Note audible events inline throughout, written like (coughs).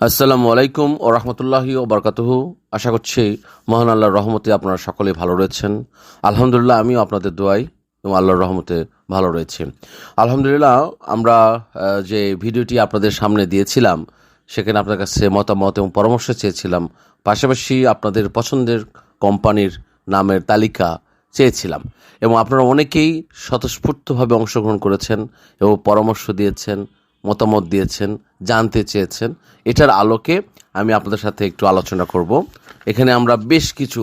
আসসালামু আলাইকুম ও রহমতুল্লাহি ও বরকাতুহু। আশা করছি মহান আল্লাহর রহমতে আপনারা সকলে ভালো রয়েছেন। আলহামদুলিল্লাহ, আমিও আপনাদের দোয়াই এবং আল্লাহর রহমতে ভালো রয়েছি। আলহামদুলিল্লাহ, আমরা যে ভিডিওটি আপনাদের সামনে দিয়েছিলাম, সেখানে আপনার কাছে মতামত এবং পরামর্শ চেয়েছিলাম, পাশাপাশি আপনাদের পছন্দের কোম্পানির নামের তালিকা চেয়েছিলাম এবং আপনারা অনেকেই স্বতঃস্ফূর্তভাবে অংশগ্রহণ করেছেন এবং পরামর্শ দিয়েছেন। মতামত দিয়েছেন, জানতে চেয়েছেন। এটার আলোকে আমি আপনাদের সাথে একটু আলোচনা করব। এখানে আমরা বেশ কিছু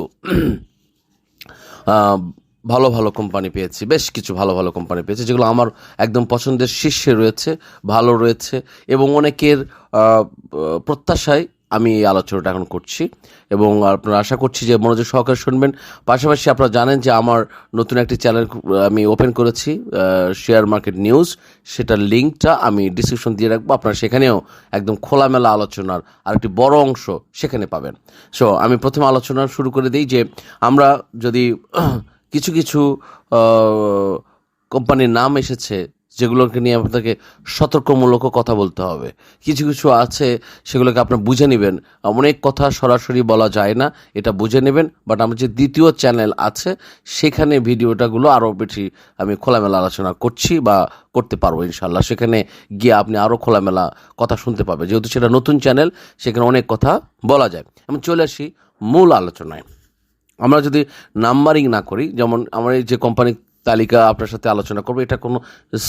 ভালো ভালো কোম্পানি পেয়েছি, বেশ কিছু ভালো ভালো কোম্পানি পেয়েছি, যেগুলো আমার একদম পছন্দের শীর্ষে রয়েছে, ভালো রয়েছে, এবং অনেকের প্রত্যাশায় আমি এই আলোচনাটা এখন করছি এবং আপনারা আশা করছি যে মনোযোগ সহকারে শুনবেন। পাশাপাশি আপনারা জানেন যে আমার নতুন একটি চ্যানেল আমি ওপেন করেছি শেয়ার মার্কেট নিউজ। সেটার লিঙ্কটা আমি ডিসক্রিপশন দিয়ে রাখব। আপনারা সেখানেও একদম খোলামেলা আলোচনার আর একটি বড় অংশ সেখানে পাবেন। সো আমি প্রথমে আলোচনা শুরু করে দিই যে আমরা যদি (clears throat) কিছু কিছু কোম্পানির নাম এসেছে যেগুলোকে নিয়ে আপনাকে সতর্কমূলক কথা বলতে হবে। কিছু কিছু আছে সেগুলোকে আপনার বুঝে নেবেন। অনেক কথা সরাসরি বলা যায় না, এটা বুঝে নেবেন। বাট আমার যে দ্বিতীয় চ্যানেল আছে, সেখানে ভিডিওটাগুলো আরও বেশি আমি খোলামেলা আলোচনা করছি বা করতে পারব ইনশাল্লাহ সেখানে গিয়ে আপনি আরও খোলামেলা কথা শুনতে পাবেন। যেহেতু সেটা নতুন চ্যানেল, সেখানে অনেক কথা বলা যায়। আমি চলে আসি মূল আলোচনায়। আমরা যদি নাম্বারিং না করি, যেমন আমার এই যে কোম্পানি তালিকা আপনার সাথে আলোচনা করব। এটা কোনো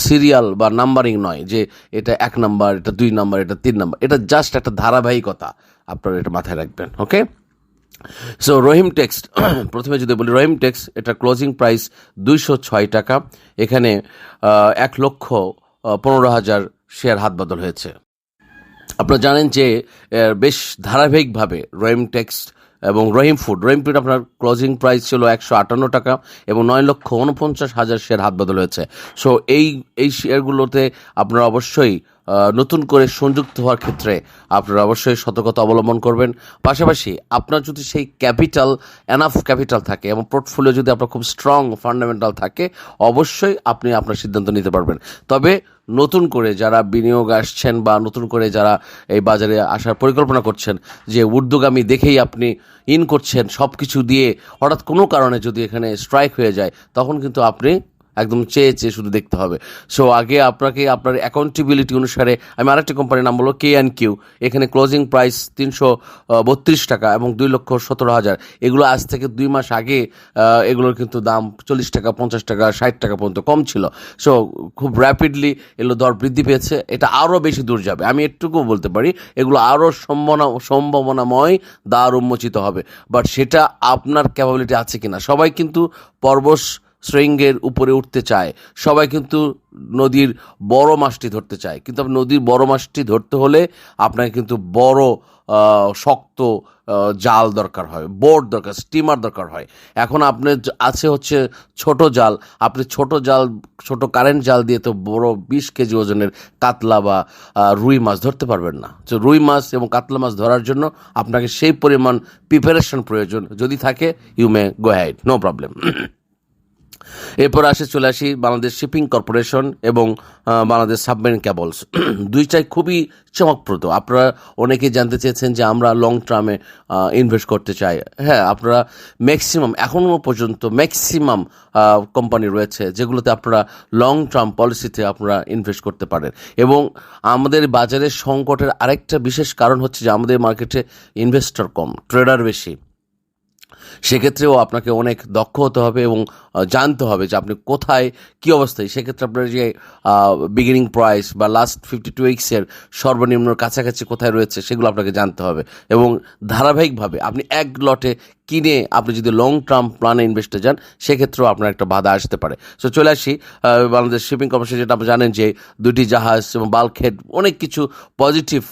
সিরিয়াল বা নাম্বারিং নয় যে এটা এক নাম্বার এটা দুই নাম্বার এটা তিন নাম্বার এটা জাস্ট একটা ধারাবাহিকতা আপনারা এটা মাথায় রাখবেন ওকে সো রহিম টেক্সট (coughs) প্রথমে যদি বলি, রহিম টেক্সট এটা ক্লোজিং প্রাইস দুইশো ছয় টাকা। এখানে এক লক্ষ পনেরো হাজার শেয়ার হাত বদল হয়েছে। আপনারা জানেন যে বেশ ধারাবাহিকভাবে রহিম টেক্সট এবং রহিম ফুড রহিম ফুড আপনার ক্লোজিং প্রাইস ছিল একশো আটান্ন টাকা এবং নয় লক্ষ উনপঞ্চাশ হাজার শেয়ার হাত বদল হয়েছে। সো এই এই শেয়ারগুলোতে আপনারা অবশ্যই নতুন করে সংযুক্ত হওয়ার ক্ষেত্রে আপনারা অবশ্যই সতর্কতা অবলম্বন করবেন। পাশাপাশি আপনার যদি সেই ক্যাপিটাল এনাফ ক্যাপিটাল থাকে এবং পোর্টফোলিও যদি আপনার খুব স্ট্রং ফান্ডামেন্টাল থাকে, অবশ্যই আপনি আপনার সিদ্ধান্ত নিতে পারবেন। তবে নতুন করে যারা বিনিয়োগ আসছেন বা নতুন করে যারা এই বাজারে আসার পরিকল্পনা করছেন যে উর্দুগামী দেখেই আপনি ইন করছেন সব কিছু দিয়ে হঠাৎ কোনো কারণে যদি এখানে স্ট্রাইক হয়ে যায়, তখন কিন্তু আপনি একদম চেয়ে চেয়ে শুধু দেখতে হবে। সো আগে আপনাকে আপনার অ্যাকাউন্টেবিলিটি অনুসারে আমি আরেকটি কোম্পানির নাম বলব কে অ্যান্ড কিউ এখানে ক্লোজিং প্রাইস তিনশো বত্রিশ টাকা এবং দুই লক্ষ সতেরো হাজার। এগুলো আজ থেকে দুই মাস আগে এগুলোর কিন্তু দাম চল্লিশ টাকা, পঞ্চাশ টাকা, ষাট টাকা পর্যন্ত কম ছিল। সো খুব র্যাপিডলি এগুলো দর বৃদ্ধি পেয়েছে। এটা আরও বেশি দূর যাবে। আমি একটুকু বলতে পারি, এগুলো আরও সম্ভাবনা, সম্ভাবনাময় দ্বার উন্মোচিত হবে। বাট সেটা আপনার ক্যাপাবিলিটি আছে কিনা? সবাই কিন্তু পর্বস শৃঙ্গের উপরে উঠতে চায়। সবাই কিন্তু নদীর বড় মাছটি ধরতে চায়। কিন্তু নদীর বড় মাছটি ধরতে হলে আপনাকে কিন্তু বড় শক্ত জাল দরকার হয়, বোট দরকার, স্টিমার দরকার হয়। এখন আপনার আছে হচ্ছে ছোট জাল, আপনি ছোট জাল, ছোট কারেন্ট জাল দিয়ে তো বড় বিশ কেজি ওজনের কাতলা বা রুই মাছ ধরতে পারবেন না। তো রুই মাছ এবং কাতলা মাছ ধরার জন্য আপনাকে সেই পরিমাণ প্রিপারেশন প্রয়োজন। যদি থাকে you may go had no problem এরপর আসে চলে আসি বাংলাদেশ শিপিং কর্পোরেশন এবং বাংলাদেশ সাবমেরিন ক্যাবলস। (clears throat) দুইটাই খুবই চমকপ্রদ। আপনারা অনেকেই জানতে চেয়েছেন যে আমরা লং টার্মে ইনভেস্ট করতে চাই। হ্যাঁ আপনারা ম্যাক্সিমাম এখনও পর্যন্ত ম্যাক্সিমাম কোম্পানি রয়েছে যেগুলোতে আপনারা লং টার্ম পলিসিতে আপনারা ইনভেস্ট করতে পারেন। এবং আমাদের বাজারের সংকটের আরেকটা বিশেষ কারণ হচ্ছে যে আমাদের মার্কেটে ইনভেস্টর কম, ট্রেডার বেশি। সেক্ষেত্রেও আপনাকে অনেক দক্ষ হতে হবে এবং জানতে হবে যে আপনি কোথায়, কি অবস্থায়। সেক্ষেত্রে আপনার যে বিগিনিং প্রাইস বা লাস্ট ফিফটি টু উইক্সের সর্বনিম্ন কাছাকাছি কোথায় রয়েছে সেগুলো আপনাকে জানতে হবে। এবং ধারাবাহিকভাবে আপনি এক লটে কিনে আপনি যদি লং টার্ম প্ল্যানে ইনভেস্টে যান, সেক্ষেত্রেও আপনার একটা বাধা আসতে পারে। সো চলে আসি বাংলাদেশ শিপিং কমিশন যেটা আপনি জানেন যে দুটি জাহাজ এবং বাল্কহেড অনেক কিছু পজিটিভ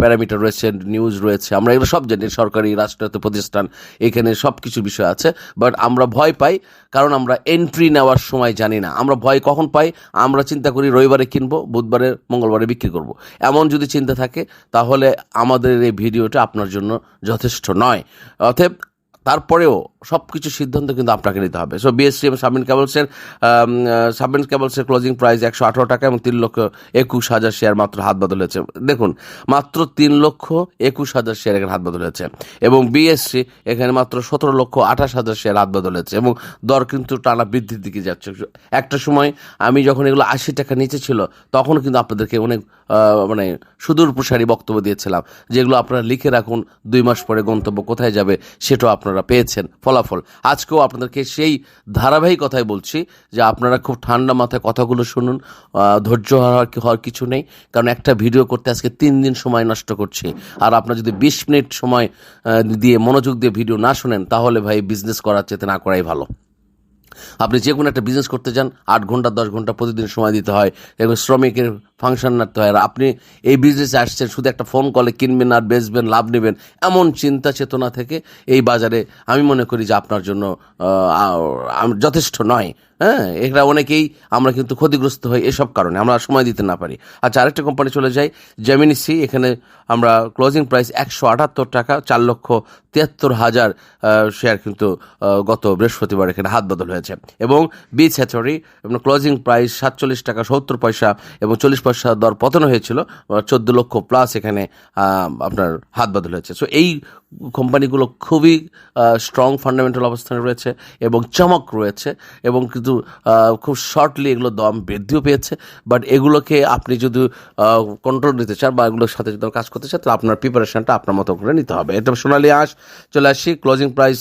প্যারামিটার রয়েছে নিউজ রয়েছে। আমরা এগুলো সব জানি, সরকারি, রাষ্ট্রায়ত্ত প্রতিষ্ঠান, এখানে সব কিছু বিষয় আছে। বাট আমরা ভয় পাই কারণ আমরা এন্ট্রি নেওয়ার সময় জানি না। আমরা ভয় কখন পাই? আমরা চিন্তা করি রবিবারে কিনবো, বুধবারে, মঙ্গলবারে বিক্রি করব। এমন যদি চিন্তা থাকে, তাহলে আমাদের এই ভিডিওটা আপনার জন্য যথেষ্ট নয়। অতএব তারপরেও সব কিছু সিদ্ধান্ত কিন্তু আপনাকে নিতে হবে। সো বিএসসি এবং সাবমিন কেবলসের সাবমিন কেবলসের ক্লোজিং প্রাইস একশো আঠারো টাকা এবং তিন লক্ষ একুশ হাজার শেয়ার মাত্র হাত বদল হয়েছে। দেখুন, মাত্র তিন লক্ষ একুশ হাজার শেয়ার এখানে হাত বদল হয়েছে এবং বিএসসি এখানে মাত্র সতেরো লক্ষ আঠাশ হাজার শেয়ার হাত বদল হয়েছে এবং দর কিন্তু টানা বৃদ্ধির দিকে যাচ্ছে। একটা সময় আমি যখন এগুলো আশি টাকা নিচে ছিল, তখন কিন্তু আপনাদেরকে অনেক মানে সুদূর প্রসারী বক্তব্য দিয়েছিলাম, যেগুলো আপনারা লিখে রাখুন, দুই মাস পরে গন্তব্য কোথায় যাবে সেটাও আপনারা পেয়েছেন ফলাফল। আজকেও আপনাদেরকে সেই ধারাবাহিক কথাই বলছি যে আপনারা খুব ঠান্ডা মাথায় কথাগুলো শুনুন ধৈর্য হওয়ার হওয়ার কিছু নেই, কারণ একটা ভিডিও করতে আজকে তিন দিন সময় নষ্ট করছি। আর আপনার যদি বিশ মিনিট সময় দিয়ে মনোযোগ দিয়ে ভিডিও না শোনেন, তাহলে ভাই বিজনেস করার চেতে না করাই ভালো। আপনি যে কোনো একটা বিজনেস করতে চান আট ঘণ্টা, দশ ঘণ্টা প্রতিদিন সময় দিতে হয়, এবং শ্রমিকের ফাংশন রাখতে হয়। আর আপনি এই বিজনেসে আসছেন, শুধু একটা ফোন কলে কিনবেন আর বেচবেন, লাভ নেবেন, এমন চিন্তা চেতনা থেকে এই বাজারে আমি মনে করি যে আপনার জন্য যথেষ্ট নয়। হ্যাঁ এরা অনেকেই আমরা কিন্তু ক্ষতিগ্রস্ত হই এসব কারণে, আমরা সময় দিতে না পারি। আচ্ছা আরেকটা কোম্পানি চলে যাই জেমিনি সি এখানে আমরা ক্লোজিং প্রাইস একশো আটাত্তর টাকা, চার লক্ষ তিয়াত্তর হাজার শেয়ার কিন্তু গত বৃহস্পতিবার এখানে হাত বদল হয়েছে। এবং বি স্যাচরি এবং ক্লোজিং প্রাইস সাতচল্লিশ টাকা সত্তর পয়সা এবং চল্লিশ পয়সা দর পতন হয়েছিল চোদ্দ লক্ষ প্লাস এখানে আপনার হাত বদল হয়েছে। সো এই কোম্পানিগুলো খুবই স্ট্রং ফান্ডামেন্টাল অবস্থানে রয়েছে এবং চমক রয়েছে এবং কিন্তু খুব শর্টলি এগুলো দম বৃদ্ধিও পেয়েছে। বাট এগুলোকে আপনি যদি কন্ট্রোল নিতে চান বা এগুলোর সাথে যদি কাজ করতে চান, তাহলে আপনার প্রিপারেশনটা আপনার মতো করে নিতে হবে। এটা সোনালি আঁশ চলে আসি। ক্লোজিং প্রাইস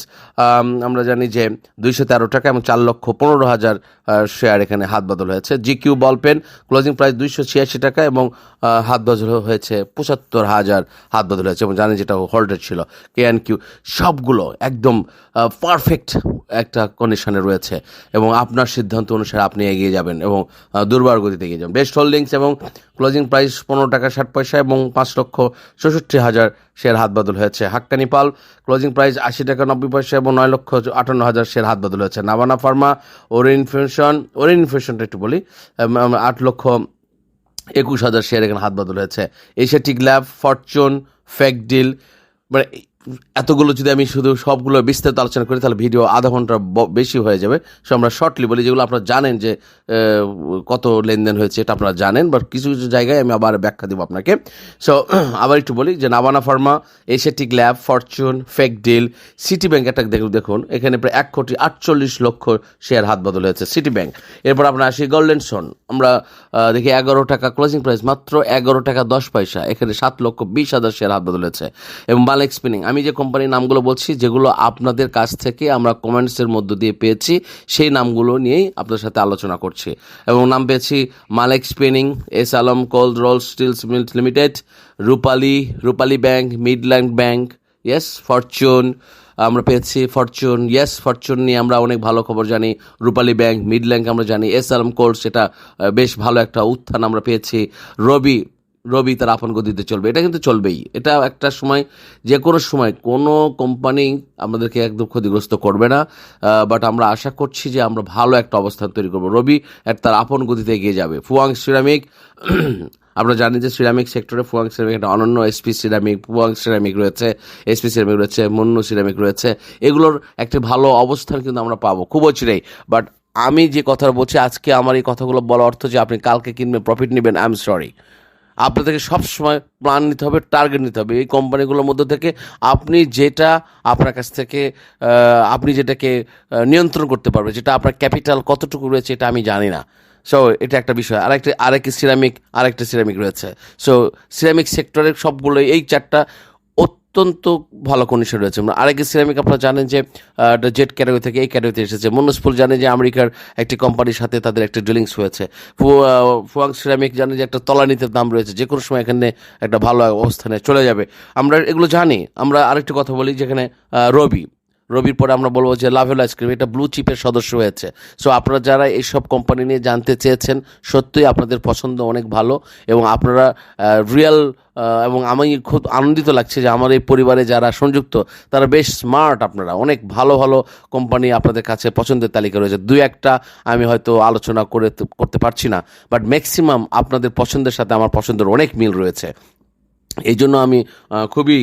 আমরা জানি যে দুইশো তেরো টাকা এবং চার লক্ষ পনেরো হাজার শেয়ার এখানে হাত বদল হয়েছে। G Q ball pen closing price দুইশো ছিয়াশি টাকা এবং হাত বদল হয়েছে পঁচাত্তর হাজার, হাত বদল হয়েছে এবং জানি যেটা হোল্ডেড ছিল কে অ্যান্ড কিউ সবগুলো একদম পারফেক্ট একটা কন্ডিশনে রয়েছে। এবং আপনার সিদ্ধান্ত অনুসারে আপনি এগিয়ে যাবেন এবং দুর্বার গতিতে এগিয়ে যাবেন। বেস্ট হোল্ডিংস এবং ক্লোজিং প্রাইস পনেরো টাকা ষাট পয়সা এবং পাঁচ লক্ষ চৌষট্টি হাজার শেয়ার হাত বদল হয়েছে। হাক্কানি পাল, ক্লোজিং প্রাইস আশি টাকা নব্বই পয়সা এবং নয় লক্ষ আটান্ন হাজার শেয়ার হাত বদল হয়েছে। Nabanna pharma, Oren infusion Oren ইনফেশনটা একটু বলি আট লক্ষ একুশ হাজার শেয়ার এখানে হাত বদল হয়েছে। Asiatic Lab, Fortune, fake deal মানে এতগুলো যদি আমি শুধু সবগুলো বিস্তারিত আলোচনা করি, তাহলে ভিডিও আধা ঘণ্টার বেশি হয়ে যাবে। সো আমরা শর্টলি বলি যেগুলো আপনারা জানেন যে কত লেনদেন হয়েছে এটা আপনারা জানেন বাট কিছু কিছু জায়গায় আমি আবার ব্যাখ্যা দেবো আপনাকে। সো, (clears throat) আবার একটু বলি যে নাবানা pharma Asiatic Lab Fortune fake deal city bank একটা দেখুন দেখুন, এখানে প্রায় এক কোটি আটচল্লিশ লক্ষ শেয়ার হাত বদল হয়েছে সিটি ব্যাংক এরপর আমরা আসি গোল্ডেন সোন আমরা দেখি এগারো টাকা ক্লোজিং প্রাইস মাত্র এগারো টাকা দশ পয়সা, এখানে সাত লক্ষ বিশ হাজার শেয়ার হাত বদল হয়েছে। এবং মালেক স্পিনিং আমি যে কোম্পানির নামগুলো বলছি, যেগুলো আপনাদের কাছ থেকে আমরা কমেন্টসের মধ্য দিয়ে পেয়েছি, সেই নামগুলো নিয়েই আপনাদের সাথে আলোচনা করছি। এবং নাম পেয়েছি Malek spinning, S Alam, cold roll steels mills limited, Rupali Rupali bank, Midland bank yes Fortune, আমরা পেয়েছি ফরচুন ইয়েস ফরচুন নিয়ে আমরা অনেক ভালো খবর জানি, রূপালী ব্যাংক মিডল্যান্ড আমরা জানি, এস আলম কোল্ড, সেটা বেশ ভালো একটা উত্থান আমরা পেয়েছি, রবি রবি তার আপন গতিতে চলবে। এটা কিন্তু চলবেই। এটা একটা সময়, যে কোনো সময়, কোনো কোম্পানি আমাদেরকে একদম ক্ষতিগ্রস্ত করবে না বাট আমরা আশা করছি যে আমরা ভালো একটা অবস্থান তৈরি করব। রবি তার আপন গতিতে এগিয়ে যাবে। ফুয়াং সিরামিক, (clears throat) আমরা জানি যে সিরামিক সেক্টরে ফুয়াং সিরামিক একটা অনন্য এসপি সিরামিক, ফুয়াং সিরামিক রয়েছে এসপি সিরামিক রয়েছে, মুন্নু সিরামিক রয়েছে। এগুলোর একটি ভালো অবস্থান কিন্তু আমরা পাবো। খুব চিরেই বাট আমি যে কথা বলছি, আজকে আমার এই কথাগুলো বলা অর্থ যে আপনি কালকে কিনবেন প্রফিট নেবেন আই এম সরি আপনাদেরকে সবসময় প্ল্যান নিতে হবে টার্গেট নিতে হবে। এই কোম্পানিগুলোর মধ্যে থেকে আপনি যেটা আপনার কাছ থেকে আপনি যেটাকে নিয়ন্ত্রণ করতে পারবে যেটা আপনার ক্যাপিটাল কতটুকু রয়েছে এটা আমি জানি না। সো এটা একটা বিষয়। আরেকটা, আরেকটি সিরামিক আরেকটা সিরামিক রয়েছে। সো সিরামিক সেক্টরের সবগুলো এই চারটা অত্যন্ত ভালো কন্ডিশন রয়েছে। আমরা আরেক সিরামিক আপনারা জানেন যে জেট ক্যাটাগরি থেকে এই ক্যাটাগরিতে এসেছে। মনুসফুল জানে যে আমেরিকার একটি কোম্পানির সাথে তাদের একটা ডিলিংস হয়েছে। ফুয়াং সিরামিক জানে যে একটা তলানিতে দাম রয়েছে। যে কোনো সময় এখানে একটা ভালো অবস্থানে চলে যাবে। আমরা এগুলো জানি। আমরা আরেকটি কথা বলি যেখানে রবি। রবির পরে আমরা বলব যে লাভেল আইসক্রিম এটা ব্লু চিপের সদস্য হয়েছে। সো আপনারা যারা এইসব কোম্পানি নিয়ে জানতে চেয়েছেন, সত্যিই আপনাদের পছন্দ অনেক ভালো এবং আপনারা রিয়েল এবং আমি খুব আনন্দিত লাগছে যে আমার এই পরিবারে যারা সংযুক্ত, তারা বেশ স্মার্ট আপনারা। অনেক ভালো ভালো কোম্পানি আপনাদের কাছে পছন্দের তালিকা রয়েছে। দুই একটা আমি হয়তো আলোচনা করে করতে পারছি না বাট ম্যাক্সিমাম আপনাদের পছন্দের সাথে আমার পছন্দের অনেক মিল রয়েছে। এই জন্য আমি খুবই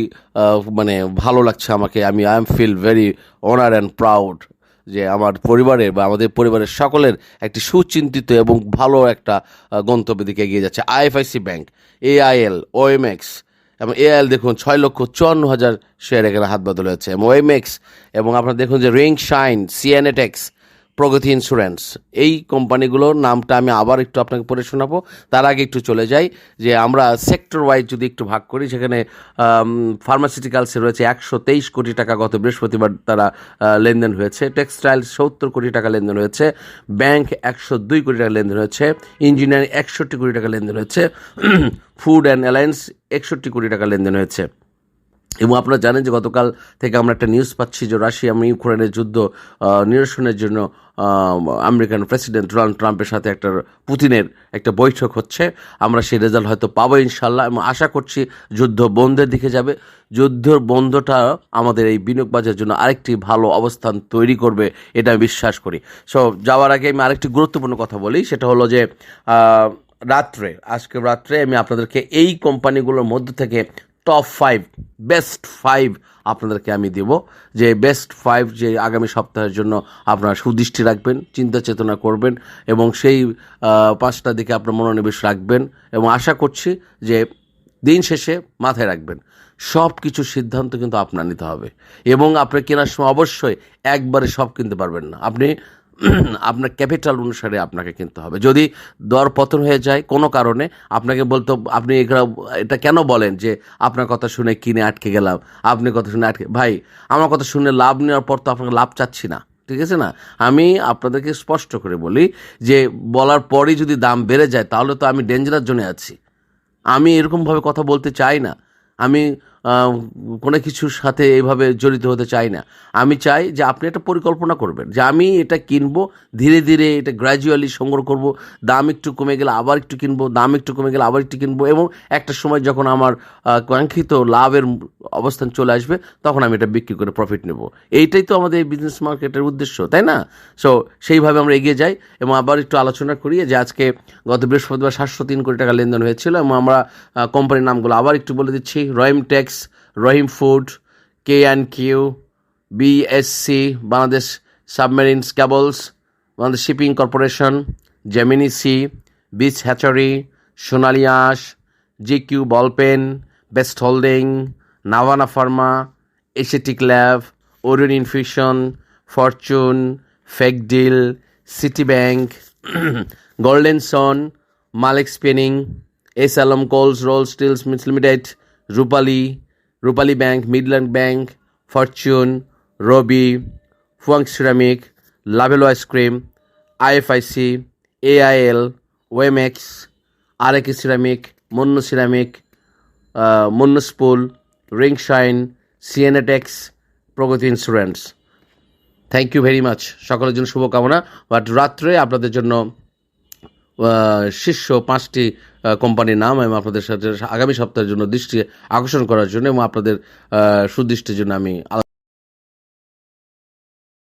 মানে ভালো লাগছে আমাকে। আমি I am feel very honour and proud যে আমার পরিবারের বা আমাদের পরিবারের সকলের একটি সুচিন্তিত এবং ভালো একটা গন্তব্যের দিকে এগিয়ে যাচ্ছে। আইএফআইসি ব্যাংক এআইএল ওএমএক্স এবং এআইএল দেখুন, ছয় লক্ষ চুয়ান্ন হাজার শেয়ার এখানে হাত বদল হয়েছে এবং ওএমএক্স এবং আপনারা দেখুন যে রিং শাইন সিএনএটেক্স প্রগতি ইন্স্যুরেন্স। এই কোম্পানিগুলোর নামটা আমি আবার একটু আপনাকে পড়ে শোনাবো। তার আগে একটু চলে যাই যে আমরা সেক্টর ওয়াইজ যদি একটু ভাগ করি, সেখানে ফার্মাসিউটিক্যালসে রয়েছে একশো তেইশ কোটি টাকা গত বৃহস্পতিবার তারা লেনদেন হয়েছে। টেক্সটাইল সত্তর কোটি টাকা লেনদেন হয়েছে। ব্যাংক একশো দুই কোটি টাকা লেনদেন হয়েছে। ইঞ্জিনিয়ারিং একষট্টি কোটি টাকা লেনদেন হয়েছে। ফুড অ্যান্ড অ্যালায়েন্স একষট্টি কোটি টাকা লেনদেন হয়েছে। এবং আপনারা জানেন যে গতকাল থেকে আমরা একটা নিউজ পাচ্ছি যে রাশিয়া এবং ইউক্রেনের যুদ্ধ নিরসনের জন্য আমেরিকান প্রেসিডেন্ট ডোনাল্ড ট্রাম্পের সাথে একটা পুতিনের একটা বৈঠক হচ্ছে। আমরা সেই রেজাল্ট হয়তো পাবো ইনশাল্লাহ এবং আশা করছি যুদ্ধ বন্ধের দিকে যাবে। যুদ্ধের বন্ধটা আমাদের এই বিনিয়োগ বাজারের জন্য আরেকটি ভালো অবস্থান তৈরি করবে, এটা আমি বিশ্বাস করি। সো যাওয়ার আগে আমি আরেকটি গুরুত্বপূর্ণ কথা বলি, সেটা হলো যে রাত্রে, আজকে রাত্রে আমি আপনাদেরকে এই কোম্পানিগুলোর মধ্যে থেকে টপ ফাইভ বেস্ট ফাইভ আপনাদেরকে আমি দেব। যে বেস্ট ফাইভ যে আগামী সপ্তাহের জন্য আপনারা সুদৃষ্টি রাখবেন চিন্তা চেতনা করবেন এবং সেই আহ, পাঁচটার দিকে আপনার মনোনিবেশ রাখবেন এবং আশা করছি যে দিন শেষে মাথায় রাখবেন। সব কিছু সিদ্ধান্ত কিন্তু আপনার নিতে হবে এবং আপনার কেনার সময় অবশ্যই একবারে সব কিনতে পারবেন না। আপনি আপনার ক্যাপিটাল অনুসারে আপনাকে কিনতে হবে। যদি দর পতন হয়ে যায় কোনো কারণে, আপনাকে বলতো, আপনি এগুলো, এটা কেন বলেন যে আপনার কথা শুনে কিনে আটকে গেলাম? আপনি কথা শুনে আটকে, ভাই, আমার কথা শুনে লাভ নেওয়ার পর তো আপনাকে লাভ চাচ্ছি না, ঠিক আছে না? আমি আপনাদেরকে স্পষ্ট করে বলি যে বলার পরই যদি দাম বেড়ে যায় তাহলে তো আমি ডেঞ্জারাস জোনে আছি। আমি এরকমভাবে কথা বলতে চাই না। আমি কোনো কিছুর সাথে এইভাবে জড়িত হতে চাই না। আমি চাই যে আপনি একটা পরিকল্পনা করবেন যে আমি এটা কিনবো, ধীরে ধীরে এটা গ্র্যাজুয়ালি সংগ্রহ করব, দাম একটু কমে গেলে আবার একটু কিনবো, দাম একটু কমে গেলে আবার একটু কিনবো এবং একটা সময় যখন আমার কাঙ্ক্ষিত লাভের অবস্থান চলে আসবে তখন আমি এটা বিক্রি করে প্রফিট নেব। এইটাই তো আমাদের বিজনেস মার্কেটের উদ্দেশ্য, তাই না? সো সেইভাবে আমরা এগিয়ে যাই এবং আবার একটু আলোচনা করি যে আজকে গত বৃহস্পতিবার সাতশো তিন কোটি টাকা লেনদেন হয়েছিল এবং আমরা কোম্পানির নামগুলো আবার একটু বলে দিচ্ছি Rahim tex Rahim food K and Q BSC Bangladesh submarines cables Bangladesh shipping corporation Gemini sea beach hatchery Sonali Aansh G Q ball pen best holding Navana pharma Asiatic Lab Orion infusion Fortune fake deal city bank golden son Malek spinning S Alam cold roll steels limited Rupali Rupali bank Midland bank Fortune Robi Fuwang ceramic Lovello ice cream IFIC AIL ওয়েমেক্স RAK ceramic Monno ceramic Monno spool ring shine সিএনএটেক্স Pragati insurance thank you very much সকলের জন্য শুভকামনা। But রাত্রে আপনাদের জন্য শীর্ষ পাঁচটি কোম্পানির নাম আমি আপনাদের সাথে আগামী সপ্তাহের জন্য দৃষ্টি আকর্ষণ করার জন্য এবং আপনাদের সুদৃষ্টির জন্য আমি